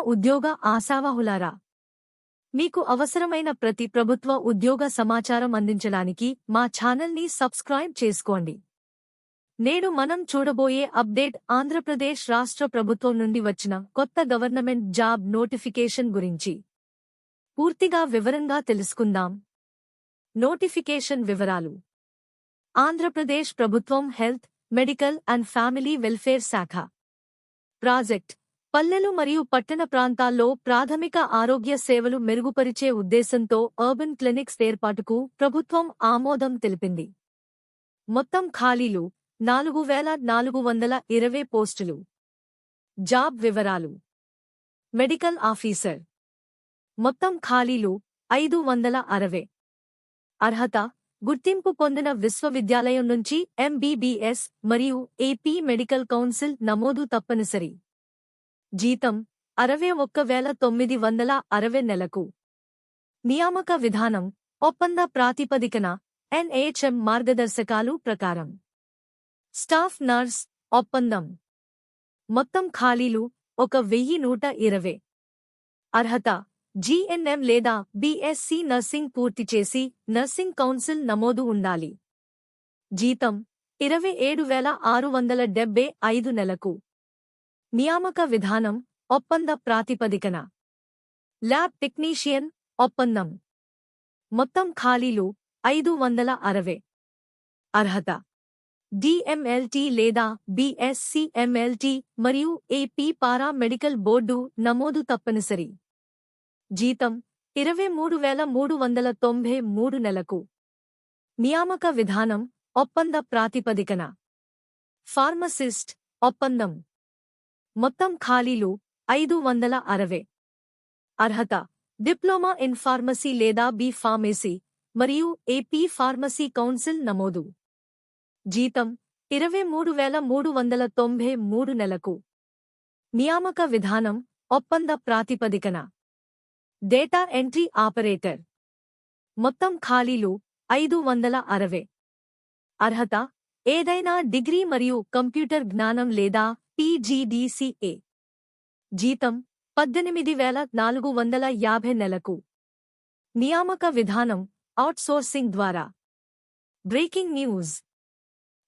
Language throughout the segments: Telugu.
ఉద్యోగ ఆశావాహులారా. మీకు అవసరమైన ప్రతి ప్రభుత్వ ఉద్యోగ సమాచారం అందించడానికి మా ఛానల్ని సబ్స్క్రైబ్ చేసుకోండి. నేడు మనం చూడబోయే అప్డేట్ ఆంధ్రప్రదేశ్ రాష్ట్ర ప్రభుత్వం నుండి వచ్చిన కొత్త గవర్నమెంట్ జాబ్ నోటిఫికేషన్ గురించి. పూర్తిగా వివరంగా తెలుసుకుందాం. నోటిఫికేషన్ వివరాలు. ఆంధ్రప్రదేశ్ ప్రభుత్వం health medical and family welfare శాఖ. ప్రాజెక్ట్. పల్లెలు మరియు పట్టణ ప్రాంతాల్లో ప్రాథమిక ఆరోగ్య సేవలు మెరుగుపరిచే ఉద్దేశంతో అర్బన్ క్లినిక్స్ ఏర్పాటుకు ప్రభుత్వం ఆమోదం తెలిపింది. మొత్తం ఖాళీలు నాలుగు వేల నాలుగు వందల ఇరవై పోస్టులు. జాబ్ వివరాలు. Medical officer. మొత్తం ఖాళీలు ఐదు వందల అరవై. అర్హత గుర్తింపు పొందిన విశ్వవిద్యాలయం నుంచి ఎంబీబీఎస్ మరియు ఏపీ మెడికల్ కౌన్సిల్ నమోదు తప్పనిసరి. జీతం అరవై ఒక్క వేల తొమ్మిది వందల అరవై నెలకు. నియామక విధానం ఒప్పంద ప్రాతిపదికన ఎన్ఏహెచ్ఎం మార్గదర్శకాలు ప్రకారం. స్టాఫ్ నర్స్ ఒప్పందం. మొత్తం ఖాళీలు ఒక వెయ్యి నూట ఇరవై. అర్హత జీఎన్ఎం లేదా బీఎస్సీ నర్సింగ్ పూర్తి చేసి నర్సింగ్ కౌన్సిల్ నమోదు ఉండాలి. జీతం ఇరవై ఏడు వేల ఆరు వందల డెబ్బై ఐదు నెలకు. నియామక విధానం ఒప్పంద ప్రాతిపదికన. ల్యాబ్ టెక్నీషియన్ ఒప్పందం. మొత్తం ఖాళీలు ఐదు వందల అరవై. అర్హత. డిఎంఎల్టీ లేదా బిఎస్సిఎంఎల్టీ మరియు ఏపీ పారా మెడికల్ బోర్డు నమోదు తప్పనిసరి. జీతం ఇరవై మూడు వేల మూడు వందల తొంభై మూడు నెలకు. నియామక విధానం ఒప్పంద ప్రాతిపదికన. ఫార్మసిస్ట్ ఒప్పందం. మొత్తం ఖాళీలు ఐదు వందల అరవై. అర్హత డిప్లొమా ఇన్ ఫార్మసీ లేదా బి ఫార్మసీ మరియు ఏపీ ఫార్మసీ కౌన్సిల్ నమోదు. జీతం ఇరవై మూడు వేల మూడు వందల తొంభై మూడు నెలకు. నియామక విధానం ఒప్పంద ప్రాతిపదికన. Data entry operator. మొత్తం ఖాళీలు ఐదు వందల అరవై. అర్హత ఏదైనా డిగ్రీ మరియు కంప్యూటర్ జ్ఞానం లేదా పీజీడీసీఏ జీతం పద్దెనిమిది వేల నాలుగు వందల యాభై నెలకు. నియామక విధానం అవుట్సోర్సింగ్ ద్వారా. Breaking news.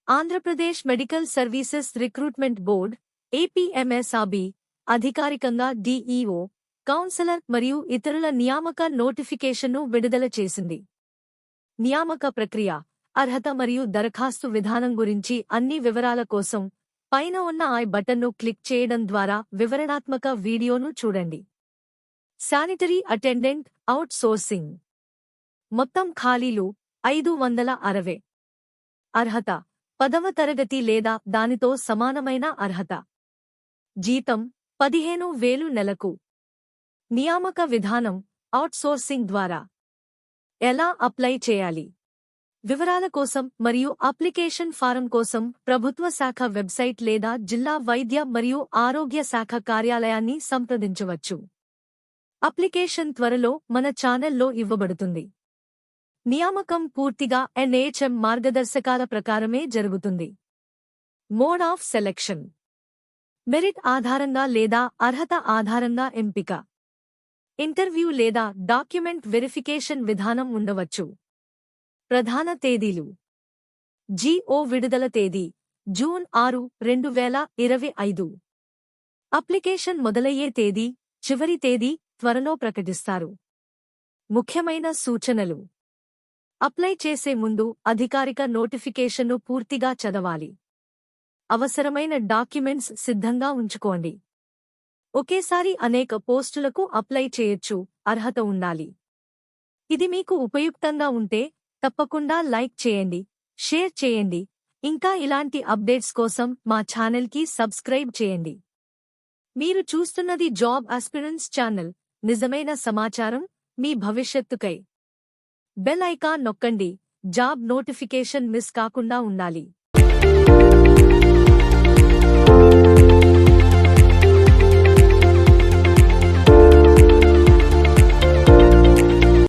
Andhra Pradesh medical services recruitment board APMSRB అధికారికంగా డీఈఓ కౌన్సిలర్ మరియు ఇతరుల నియామక నోటిఫికేషన్ను విడుదల చేసింది. నియామక ప్రక్రియ అర్హత మరియు దరఖాస్తు విధానం గురించి అన్ని వివరాల కోసం పైన ఉన్న ఐ బటన్ను క్లిక్ చేయడం ద్వారా వివరణాత్మక వీడియోను చూడండి. శానిటరీ అటెండెంట్ అవుట్ సోర్సింగ్ మొత్తం ఖాళీలు ఐదు వందల అరవై. అర్హత పదవ తరగతి లేదా దానితో సమానమైన అర్హత. జీతం పదిహేను వేలు నెలకు. నియామక విధానం అవుట్సోర్సింగ్ ద్వారా. ఎలా అప్లై చేయాలి? వివరాల కోసం మరియు అప్లికేషన్ ఫారం కోసం ప్రభుత్వ శాఖ వెబ్సైట్ లేదా జిల్లా వైద్య మరియు ఆరోగ్య శాఖ కార్యాలయాన్ని సంప్రదించవచ్చు. అప్లికేషన్ త్వరలో మన ఛానల్లో ఇవ్వబడుతుంది. నియామకం పూర్తిగా ఎన్హెచ్ఎం మార్గదర్శకాల ప్రకారమే జరుగుతుంది. Mode of selection. మెరిట్ ఆధారంగా లేదా అర్హత ఆధారంగా ఎంపిక. ఇంటర్వ్యూ లేదా డాక్యుమెంట్ వెరిఫికేషన్ విధానం ఉండవచ్చు. ప్రధాన తేదీలు. జీఓ విడుదల తేదీ జూన్ ఆరు రెండు వేల ఇరవై ఐదు. అప్లికేషన్ మొదలయ్యే తేదీ చివరి తేదీ త్వరలో ప్రకటిస్తారు. ముఖ్యమైన సూచనలు. అప్లై చేసే ముందు అధికారిక నోటిఫికేషన్ను పూర్తిగా చదవాలి. అవసరమైన డాక్యుమెంట్స్ సిద్ధంగా ఉంచుకోండి. ఒకేసారి అనేక పోస్టులకు అప్లై చేయొచ్చు అర్హత ఉండాలి. ఇది మీకు ఉపయుక్తంగా ఉంటే తప్పకుండా లైక్ చేయండి షేర్ చేయండి. ఇంకా ఇలాంటి అప్డేట్స్ కోసం మా ఛానల్కి సబ్స్క్రైబ్ చేయండి. మీరు చూస్తున్నది జాబ్ అస్పిరెన్స్ ఛానల్. నిజమైన సమాచారం మీ భవిష్యత్తుకై. బెల్ ఐకాన్ నొక్కండి. జాబ్ నోటిఫికేషన్ మిస్ కాకుండా ఉండాలి.